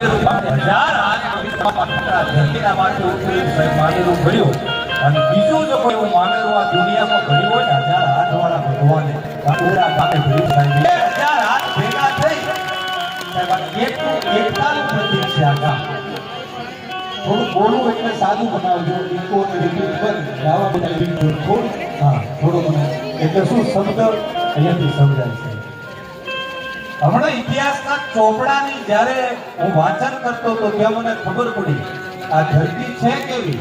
હજાર અને બીજું દુનિયામાં ગામ. થોડું બોલવું એટલે સાદું બનાવજો. હા, થોડું એટલે શું શબ્દ અહીંયાથી સમજાય છે. હમણાં ઇતિહાસના ચોપડાની જ્યારે હું વાંચન કરતો હતો ત્યાં મને ખબર પડી, આ ધરતી છે કેવી?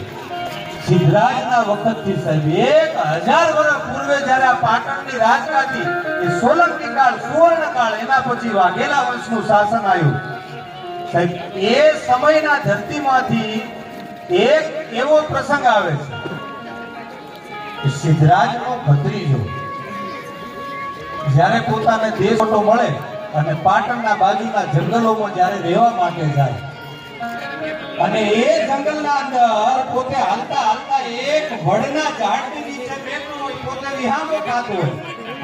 સિદ્ધરાજના વખતથી સાહેબ, એક હજાર વર્ષ પૂર્વે જ્યારે આ પાટણની રાજગાદી, એ સોલંકી કાળ સુવર્ણ કાળ એના પછી વાઘેલા વંશનું શાસન આવ્યું. સાહેબ, એ સમયના ધરતીમાંથી એક એવો પ્રસંગ આવે છે. સિદ્ધરાજનો ભત્રીજો, જ્યારે પોતાને દેશ મળે અને પાટણના બાજુના જંગલોમાં જ્યારે રહેવા માટે જાય, અને એ જંગલના અંદર પોતે હાલતા હાલતા એક વડના ઝાડની નીચે બેઠો હોય પોતે વિહામો ખાતો હોય.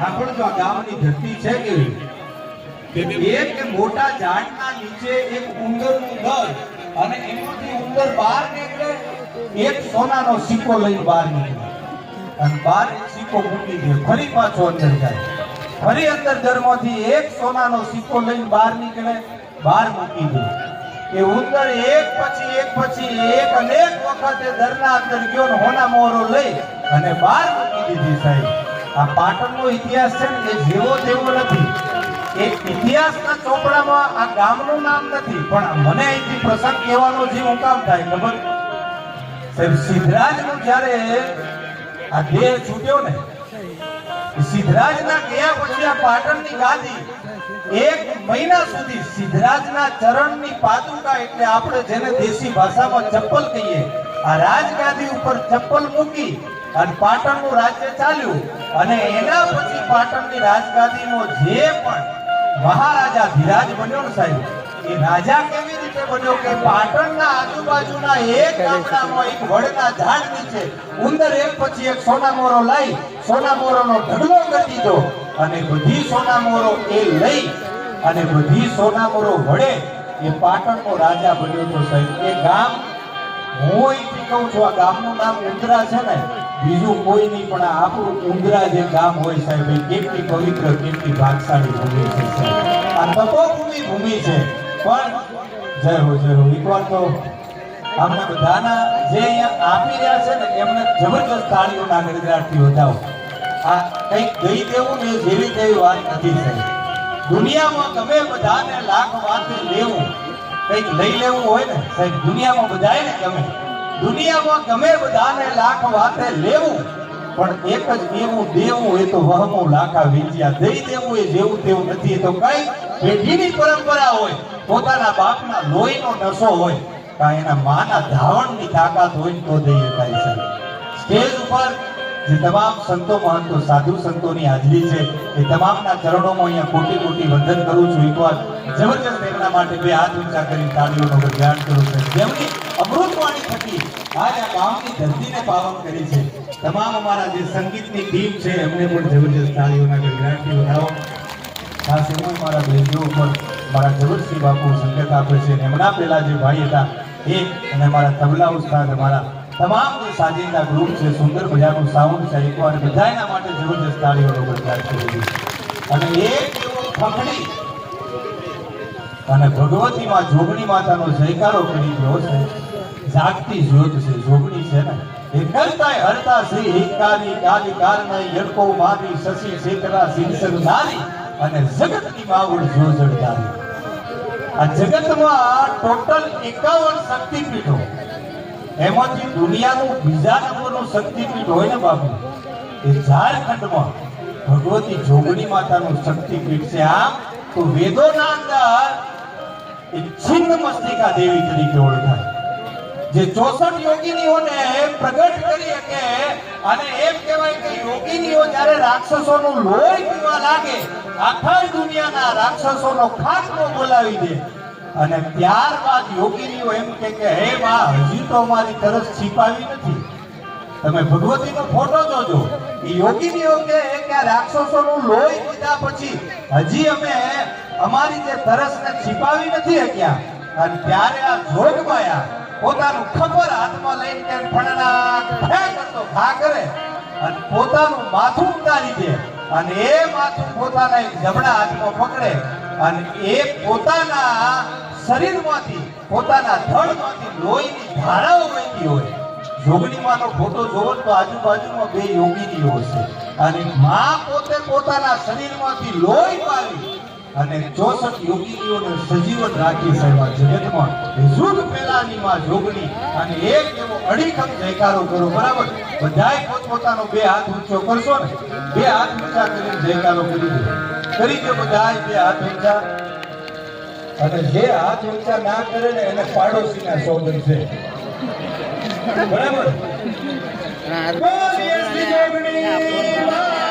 આપણે જો આ ગામની ધરતી છે કેવી એક મોટા ઝાડના નીચે એક ઉંદરનું દર અને એમાંથી ઉંદર બહાર નીકળે, એક સોનાનો સિક્કો લઈને બહાર નીકળે. અને બહાર સિક્કો મૂકી દે, ફરી પાછો અંદર જાય. ફરી અંદર ધર્મોથી એક સોનાનો સિક્કો લઈને બહાર નીકળે, બહાર મૂકી દે. એ ઉંદર એક પછી એક પછી એક અનેક વખતે દરના અંદર ગયો ને હોના મોહરો લઈ અને બહાર મૂકી દીધી સાહેબ. આ પાટણનો ઇતિહાસ છે ને એ જેવો તેવો નથી. એ ઇતિહાસના ચોપડામાં આ ગામનું નામ નથી, પણ મને અહીંથી પ્રસંગ કહેવાનો જે હું કામ થાય, ખબર? સાહેબ, સિદ્ધરાજનું જ્યારે આ દેહ છૂટ્યો ને સિદ્ધરાજના ગયા પછી આ પાટણની ગાદી એક મહિના સુધી સિદ્ધરાજના ચરણની પાદુકા એટલે આપણે જેને દેશી ભાષામાં ચપ્પલ કહીએ, આ રાજગાદી ઉપર ચપ્પલ મૂકી અને પાટણનું રાજ્ય ચાલ્યું. અને એના પછી પાટણની રાજગાદીનો જે પણ મહારાજા ધીરાજ બન્યો સાહેબ, એ રાજા કેવી રીતે બન્યો કે પાટણના આજુબાજુના એક ગામડામાં એક વડના ઝાડ નીચે ઉંદર એક પછી એક સોનામોરો લઈ સોનામોરોનો ઢગલો કરી દીધો અને બધી સોનામોરો એ લઈ અને બધી સોનામોરો વડે એ પાટણનો રાજા બન્યો તો સાહેબ એ ગામ હું અહીંથી કહું છું આ ગામનું નામ ઉંદરા છે ને બીજું કોઈ નહીં પણ આપણું ઉંદરા જે ગામ હોય સાહેબ એ કેટલી પવિત્ર કેટલી ભાગશાળી ભૂમિ છે સાહેબ. આ તપોભૂમિ ભૂમિ છે પણ જય હો જય હો એકવાર તો આપણે બધાના જે અહીંયા આપી રહ્યા છે ને, એમને જબરજસ્ત તાળીઓના ગડગડાટથી વધાવો. આ કંઈક ગઈ દેવું ને જેવી તેવી વાત નથી થઈ. દુનિયામાં ગમે બધાને લાખ વાતે લેવું, કંઈક લઈ લેવું હોય ને, સાહેબ, દુનિયામાં બધાય ને ગમે. દુનિયામાં ગમે બધાને લાખ વાતે લેવું, પણ એક જ એવું દેવું, એ તો વહમો લાખા વેચ્યા. દઈ દેવું એ જેવું તેવું નથી. એ તો કઈ પેઢીની પરંપરા હોય. પોતાના બાપના લોહીનો નશો હોય કાં એના માના ધાવણની તાકાત હોય તો દઈ શકાય છે. સ્ટેજ ઉપર જે તમામ સંતો મહંતો, સાધુ સંતોની હાજરી છે, એ તમામના ચરણોમાં અહીંયા કોટી કોટી વંદન કરું છું. એકવાર જબરજસ્ત એમના માટે બે હાથ ઊંચા કરી તાળીઓનો જ્ઞાન કરું છું. જેમની અમૃતવાણી થકી આજ આ ગામની ધરતીને પાવન કરી છે. તમામ અમારા જે સંગીતની ટીમ છે, એમને પણ જબરજસ્ત તાળીઓના ગણગણાટથી વધાવો. ખાસ એમાં મારા બેનીઓ ઉપર મારા જગતસિંહ બાપુ સંકેત આપે છે અને એમના પહેલાં જે ભાઈ હતા, એ અને મારા તબલા ઉસ્તાદ મારા તમામ જે સાજિંદા ગ્રુપ છે, સુંદર મજાનું સાઉન્ડ છે, એકવાર બધાયના માટે જબરજસ્ત તાળીઓનો ગણગણાટ કરી અને એક એવો ફકડી અને ભગવતીમાં જોગણી માતાનો જયકારો કરી ગયો છે, જાગતી જ્યોત છે, જોગણી છે ને? એ કરતાય હરતા શ્રી હિંકારી કાલી કારણે યડકો મારી શશી શેખરા સિંસન નારી અને જગતની બાવળ જોજડદારી આ જગતમાં ટોટલ એકાવન શક્તિપીઠો. એમાંથી દુનિયાનું બીજા નંબરનું શક્તિપીઠ હોય ને બાપુ? એ ઝારખંડમાં ભગવતી જોગણી માતાનું શક્તિપીઠ છે આમ, તો વેદોના અંદર એ છિન્ન મસ્તિકા દેવી તરીકે ઓળખાય. જે ચોસઠ યોગીનીઓને પ્રગટ કરી શકે અને એમ કહેવાય કે યોગીનીઓ જ્યારે રાક્ષસોનું લોહી પીવા લાગે, આખા દુનિયાના રાક્ષસોનો ખાતમો બોલાવી દે. અને ત્યારબાદ યોગીનીઓ એમ કહે કે, હે માં, હજી તો અમારી તરસ છીપાવી નથી. તમે ભગવતીનો ફોટો જોજો. એ યોગીનીઓ કે, આ રાક્ષસોનું લોહી પીધા પછી હજી અમે અમારી જે તરસને છીપાવી નથી શક્યા. અને ત્યારે આ જોગમાયા. પોતાનું ખબર હાથમાં લઈને તેમ ફણના ભાગ કરે. અને પોતાનું માથું ઉતારી દે અને એ માથું પોતાના એક જમણા હાથમાં પકડે અને એ પોતાના શરીરમાંથી, પોતાના ધડમાંથી લોહીની ધારાઓ વહેતી હોય. યોગીનીમાંનો ફોટો જોવો તો આજુબાજુમાં બે યોગીનીઓ છે અને મા પોતે પોતાના શરીરમાંથી લોહી પાવી અને ચોસઠ યોગીનીઓને સજીવન રાખી સાહેબ જગતમાં યુગ પહેલાની માં જોગણી અને એક એવો અડીખમ જયકારો કરો. બરાબર? બધાય પોતપોતાનો બે હાથ ઊંચો કરશો ને? બે હાથ ઊંચા કરીને જયકારો કરી દો. કરી દો બધાય બે હાથ ઊંચા. અને જે હાથ ઊંચા ના કરે ને એને પાડોશીના સોગન છે. બરાબર? બોલીએ શ્રી જોગણી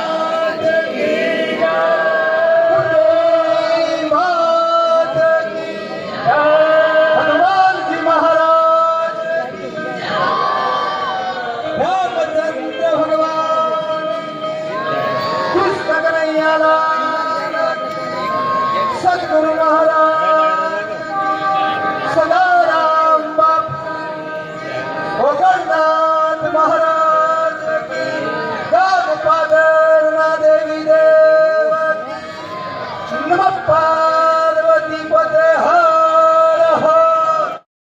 सतगुरू महाराज